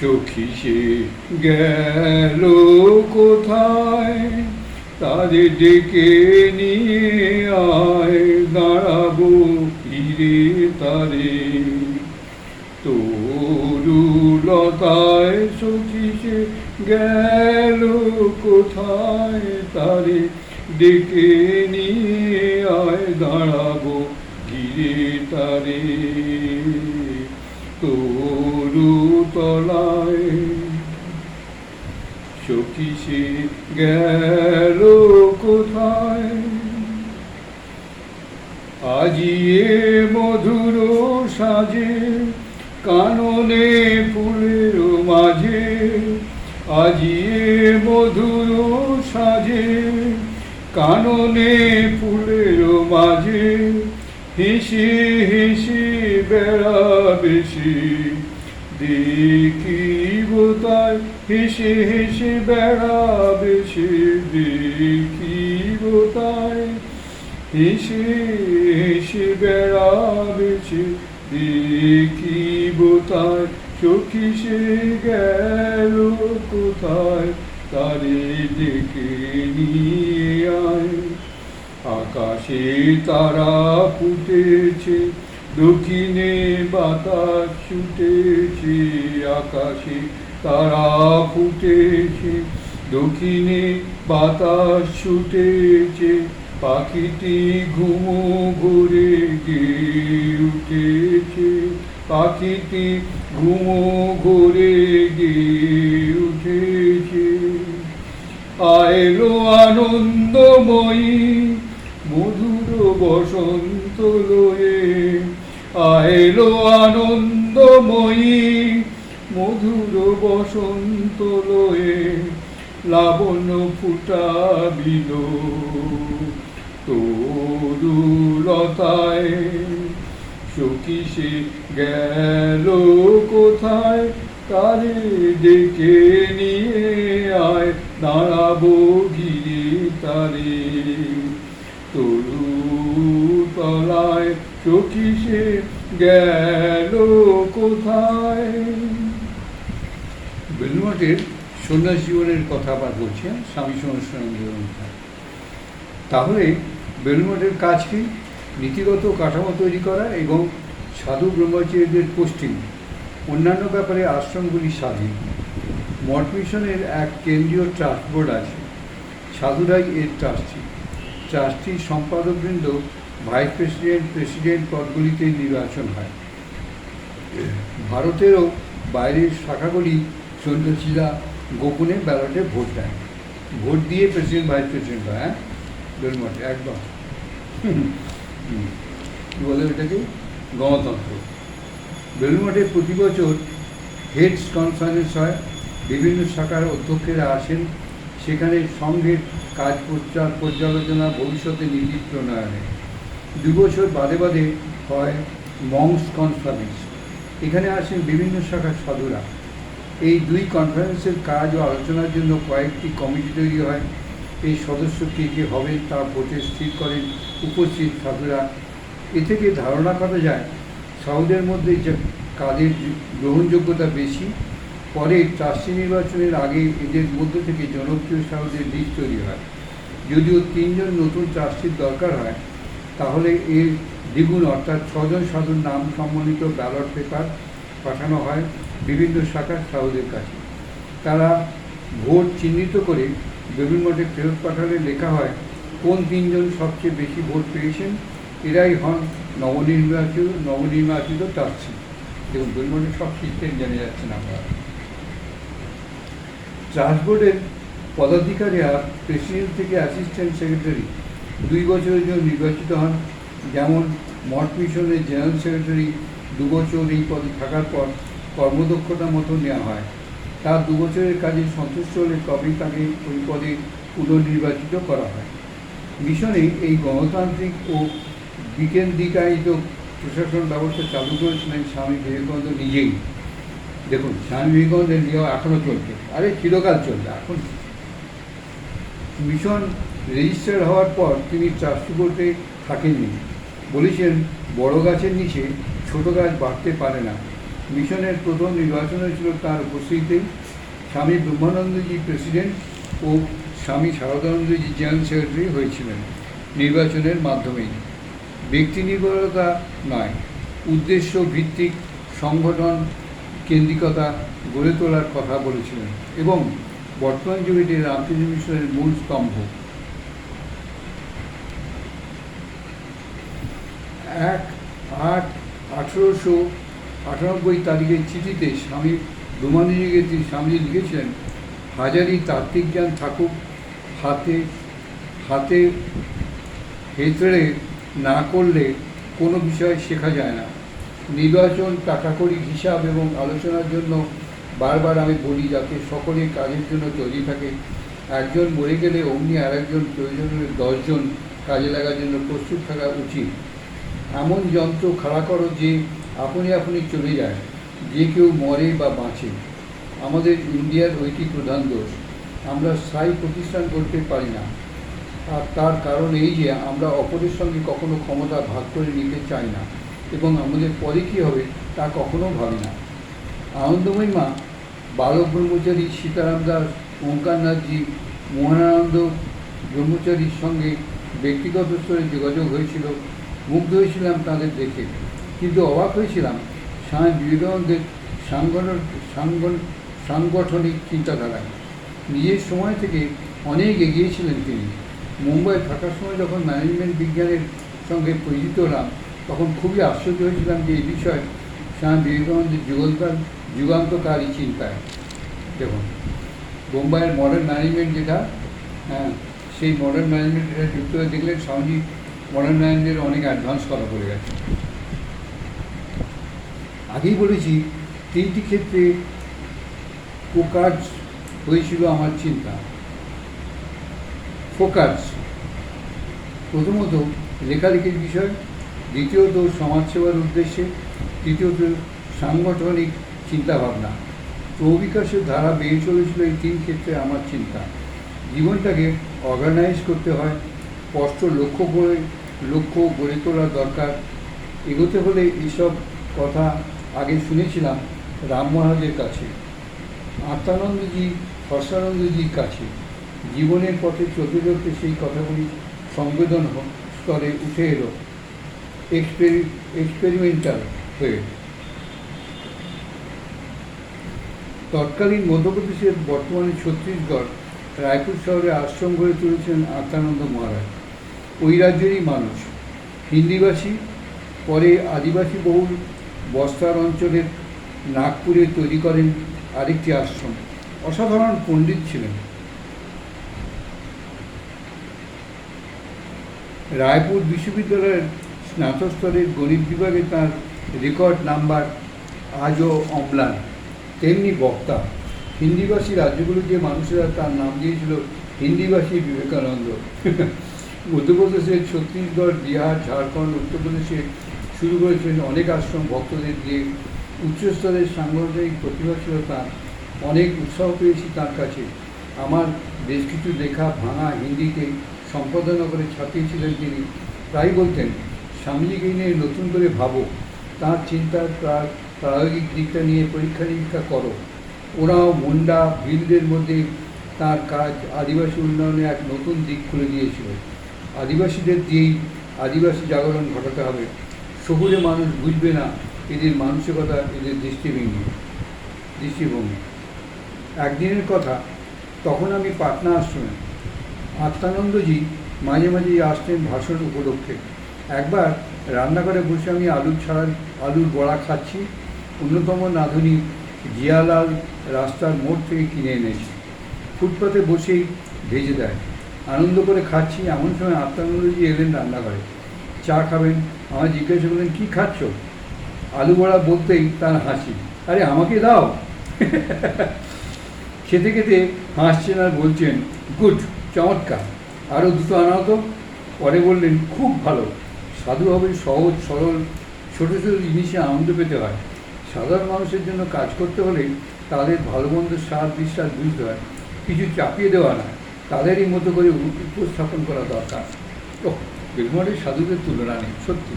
সখী গেল কোথায়? তাদের ডেকে নিয়ে আয়, দাঁড়াবো হিরে তারে। তরুলতায় সখী গেল কোথায়? তারে ডেকে নিয়ে আয়, দাঁড়াবো ঘিরে তারে। তরু তলায় সখী সে গেল কোথায়? আজিয়ে মধুর সাজে, কাননে ফুলের মাঝে। আজিয়ে মধুর সাজে, কাননে ফুলের মাঝে। হেসে হেসে বেড়া বেশি দেখিব তাই হেসে হেসে বেড়া বেশি দেখিব তাই হেসে হেসে তার চোখি সে গেল কোথায় তারে ডেকে নিয়ে আয়। আকাশে তারা ফুটেছে দক্ষিণে বাতাস ছুটেছে আকাশে, তারা ফুটেছে। দক্ষিণে বাতাস ছুটেছে, পাখিটি ঘুমো ঘুরে গিয়ে উঠেছে। পাখিটি ঘুমো ঘুরে গিয়ে উঠেছে। আইলো আনন্দময়ী, মধুর বসন্ত লয়ে আইলো আনন্দময়ী, মধুর বসন্ত লয়ে লাবণ্য ফুটাবিল। তরুলতায় সখী সে গেল কোথায়? তারে ডেকে নিয়ে আয়, দাঁড়াবো ঘিরে তারে। তরু তলায় সখী গেল কোথায়? বেলুমাটের সন্ন্যাস জীবনের কথা আবার বলছেন স্বামী সমাজসনন্দ তাহলে বেলুমাটের কাজ কি? নীতিগত কাঠামো তৈরি করা এবং সাধু ব্রহ্মচারীদের পোস্টিং, অন্যান্য ব্যাপারে আশ্রমগুলি স্বাধীন। মঠ মিশনের এক কেন্দ্রীয় ট্রাস্ট বোর্ড আছে, সাধুরাই এর ট্রাস্টি। ট্রাস্টি সম্পাদকবৃন্দ ভাইস প্রেসিডেন্ট প্রেসিডেন্ট পদগুলিতে নির্বাচন হয়। ভারতেরও বাইরের শাখাগুলি সন্ন্যাসীরা গোপনে ব্যালটে ভোট দেয়। ভোট দিয়ে প্রেসিডেন্ট, ভাইস প্রেসিডেন্ট হয় হ্যাঁ? একদম। কি বলে ওটাকে? গণতন্ত্র। বেলুমঠে প্রতি বছর হেডস কনফারেন্স হয়, বিভিন্ন শাখার অধ্যক্ষেরা আসেন, সেখানে সংঘের কাজ পর্যা- পর্যালোচনা, ভবিষ্যতে নীতি প্রণয়নে। দু বছর বাদে বাদে হয় মংস কনফারেন্স এখানে আসেন বিভিন্ন শাখার সাধুরা। এই দুই কনফারেন্সের কাজ ও আলোচনার জন্য কয়েকটি কমিটি তৈরি হয়। এই সদস্য কে কে হবেন তা ভোটে স্থির করেন উপস্থিত সাধুরা। এ থেকে ধারণা করা যায় সাউদের মধ্যে যে কাদের গ্রহণযোগ্যতা বেশি, পরে ট্রাস্টি নির্বাচনের আগে এদের মধ্য থেকে জনপ্রিয় সাউদের লিস্ট তৈরি হয়। যদিও তিনজন নতুন ট্রাস্টির দরকার হয় তাহলে এর দ্বিগুণ অর্থাৎ ছজন সাধুর নাম সম্বলিত ব্যালট পেপার পাঠানো হয় বিভিন্ন শাখার সাউদের কাছে। তারা ভোট চিহ্নিত করে বেলুন মঠে ফেরত পাঠালে লেখা হয়, কোন তিনজন সবচেয়ে বেশি ভোট পেয়েছেন? এরাই হন নবনির্বাচিত নবনির্বাচিত ট্রাস্টি দেখুন বেলুন মঠের সব সিস্টেম জেনে যাচ্ছেন আমরা। ট্রাস্ট বোর্ডের পদাধিকারীরা প্রেসিডেন্ট থেকে অ্যাসিস্ট্যান্ট সেক্রেটারি দুই বছরের জন্য নির্বাচিত হন। যেমন মঠ মিশনের জেনারেল সেক্রেটারি দু বছর এই পদে থাকার পর কর্মদক্ষতা মতো নেওয়া হয়। তার দু বছরের কাজে সন্তুষ্ট হলে তবেই তাকে ওই পদে পুনর্নির্বাচিত করা হয়। মিশনে এই গণতান্ত্রিক ও বিকেন্দ্রিকায়িত প্রশাসন ব্যবস্থা চালু করেছিলেন স্বামী বিবেকানন্দ নিজেই। দেখুন, স্বামী বিবেকানন্দের নিয়েও এখনও চলছে। আরে চিরকাল চলছে এখন মিশন রেজিস্টার হওয়ার পর তিনি ট্রাস্টি বোর্ডে থাকেননি। বলেছেন, বড় গাছের নিচে ছোট গাছ বাড়তে পারে না। মিশনের প্রথম নির্বাচন হয়েছিল তার উপস্থিতিতেই স্বামী ব্রহ্মানন্দজি প্রেসিডেন্ট ও স্বামী শারদানন্দজি জেনারেল সেক্রেটারি হয়েছিলেন নির্বাচনের মাধ্যমেই। ব্যক্তি নির্ভরতা নয়, উদ্দেশ্য ভিত্তিক সংগঠন কেন্দ্রিকতা গড়ে তোলার কথা বলেছিলেন এবং বর্তমান যুগে রামকৃষ্ণ মিশনের মূল স্তম্ভ। এক আট আঠেরোশো আটানব্বই তারিখের চিঠিতে স্বামী ব্রহ্মানন্দজিকে তিনি স্বামীজি লিখেছিলেন হাজারি তাত্ত্বিক জ্ঞান থাকুক, হাতে হাতে হেতড়ে না করলে কোনো বিষয় শেখা যায় না। নির্বাচন টাকাকড়ি হিসাব এবং আলোচনার জন্য বারবার আমি বলি, যাতে সকলে কাজের জন্য তৈরি থাকে। একজন মরে গেলে অমনি আরেকজন প্রয়োজন হলে দশজন কাজে লাগার জন্য প্রস্তুত থাকা উচিত। এমন যন্ত্র খাড়া করো যে আপনি আপনি চলে যায়, যে কেউ মরে বা বাঁচে। আমাদের ইন্ডিয়ার ওইটি প্রধান দোষ, আমরা স্থায়ী প্রতিষ্ঠান করতে পারি না। আর তার কারণ এই যে আমরা অপরের সঙ্গে কখনো ক্ষমতা ভাগ করে নিতে চাই না, এবং আমাদের পরে কী হবে তা কখনো ভাবি না। আনন্দময়ী মা বালক ব্রহ্মচারী সীতারাম দাস, ওঙ্কারনাথজি, মোহনানন্দ ব্রহ্মচারীর সঙ্গে ব্যক্তিগত স্তরে যোগাযোগ হয়েছিল। মুগ্ধ হয়েছিলাম তাদের দেখে। কিন্তু অবাক হয়েছিলাম স্বামী বিবেকানন্দের সাংগঠন সাংগঠন সাংগঠনিক চিন্তাধারায়। নিজের সময় থেকে অনেক এগিয়েছিলেন তিনি। মুম্বাই থাকার সময় যখন ম্যানেজমেন্ট বিজ্ঞানের সঙ্গে পরিচিত হলাম, তখন খুবই আশ্চর্য হয়েছিলাম যে এই বিষয়ে স্বামী বিবেকানন্দের যুগন্তর যুগান্তকারী চিন্তায়। দেখুন বোম্বাইয়ের মডার্ন ম্যানেজমেন্ট যেটা হ্যাঁ সেই মডার্ন ম্যানেজমেন্ট এটা যুক্ত হয়ে দেখলেন স্বামীজি মডার্ন অনেক অ্যাডভান্স করা পড়ে গেছে। আগেই বলেছি, তিনটি ক্ষেত্রে ফোকাস হয়েছিল আমার চিন্তা। ফোকাস প্রথমত লেখালেখির বিষয়, দ্বিতীয়ত সমাজসেবার উদ্দেশ্যে, তৃতীয়ত সাংগঠনিক চিন্তাভাবনা। প্রবিকাশের ধারা বেড়ে চলেছিল এই তিন ক্ষেত্রে আমার চিন্তা। জীবনটাকে অর্গানাইজ করতে হয় স্পষ্ট লক্ষ্য করে লক্ষ্য গড়ে তোলা দরকার। এগোতে হলে এইসব কথা আগে শুনেছিলাম রাম মহারাজের কাছে, আত্মানন্দজি হর্ষানন্দজির কাছে। জীবনের পথে চলতে চলতে সেই কথাগুলি সংবেদন স্তরে উঠে এলো। এক্সপেরি এক্সপেরিমেন্টাল হয়ে। তৎকালীন মধ্যপ্রদেশের বর্তমানে ছত্তিশগড় রায়পুর শহরে আশ্রম গড়ে তুলেছিলেন আত্মানন্দ মহারাজ। ওই রাজ্যেরই মানুষ। হিন্দিভাষী পরে আদিবাসী বহুল বস্তার অঞ্চলের নাগপুরে তৈরি করেন আরেকটি আশ্রম। অসাধারণ পণ্ডিত ছিলেন। রায়পুর বিশ্ববিদ্যালয়ের স্নাতক স্তরের গণিত বিভাগে তার রেকর্ড নাম্বার আজও অম্লান। তেমনি বক্তা। হিন্দিভাষী রাজ্যগুলো যে মানুষেরা তার নাম দিয়েছিল হিন্দিভাষী বিবেকানন্দ। মধ্যপ্রদেশের ছত্তিশগড়, বিহার, ঝাড়খণ্ড, উত্তরপ্রদেশে শুরু করেছিলেন অনেক আশ্রম ভক্তদের দিয়ে। উচ্চস্তরের সাংগঠনিক প্রতিভা ছিল তার অনেক উৎসাহ পেয়েছি তার কাছে। আমার বেশ কিছু লেখা ভাঙা হিন্দিতে সম্পাদনা করে ছাপিয়েছিলেন তিনি। তাই বলতেন, স্বামীজিকে নিয়ে নতুন করে ভাবো। তার চিন্তার প্রা- প্রায়োগিক দিকটা নিয়ে পরীক্ষা নিরীক্ষা করো। ওরাও মুন্ডা ভিলদের মধ্যে তার কাজ আদিবাসী উন্নয়নে এক নতুন দিক খুলে দিয়েছিল। আদিবাসীদের দিয়েই আদিবাসী জাগরণ ঘটাতে হবে। শহুরে মানুষ বুঝবে না এদের মানসিকতা, এদের দৃষ্টিভঙ্গি দৃষ্টিভঙ্গি। একদিনের কথা, তখন আমি পাটনা আশ্রমে। আত্মানন্দজি মাঝে মাঝেই আসতেন ভাষণ উপলক্ষে। একবার রান্নাঘরে বসে আমি আলুর ছাড়া, আলুর বড়া খাচ্ছি। অন্যতম নাধুনী জিয়ালাল রাস্তার মোড় থেকে কিনে এনেছি। ফুটপাতে বসেই ভেজে দেয়। আনন্দ করে খাচ্ছি, এমন সময় আত্মানন্দজি এলেন রান্নাঘরে। চা খাবেন? আমার জিজ্ঞাসা করলেন, কী খাচ্ছ? আলু বড়া বলতেই তার হাসি, আরে, আমাকে দাও। খেতে খেতে হাসছেন আর বলছেন, গুড, চমৎকার। আরও দুটো আনাও তো। পরে বললেন, খুব ভালো। সাধু হবে সহজ, সরল, ছোটো ছোটো জিনিসে আনন্দ পেতে হয়। সাধারণ মানুষের জন্য কাজ করতে হলেই তাদের ভালো মন্দ স্বাদ বিশ্বাস বুঝতে হয়। কিছু চাপিয়ে দেওয়া না তাদেরই মতো করে উপস্থাপন করা দরকার। ও বেলমারের সাধুদের তুলনা নেই, সত্যি।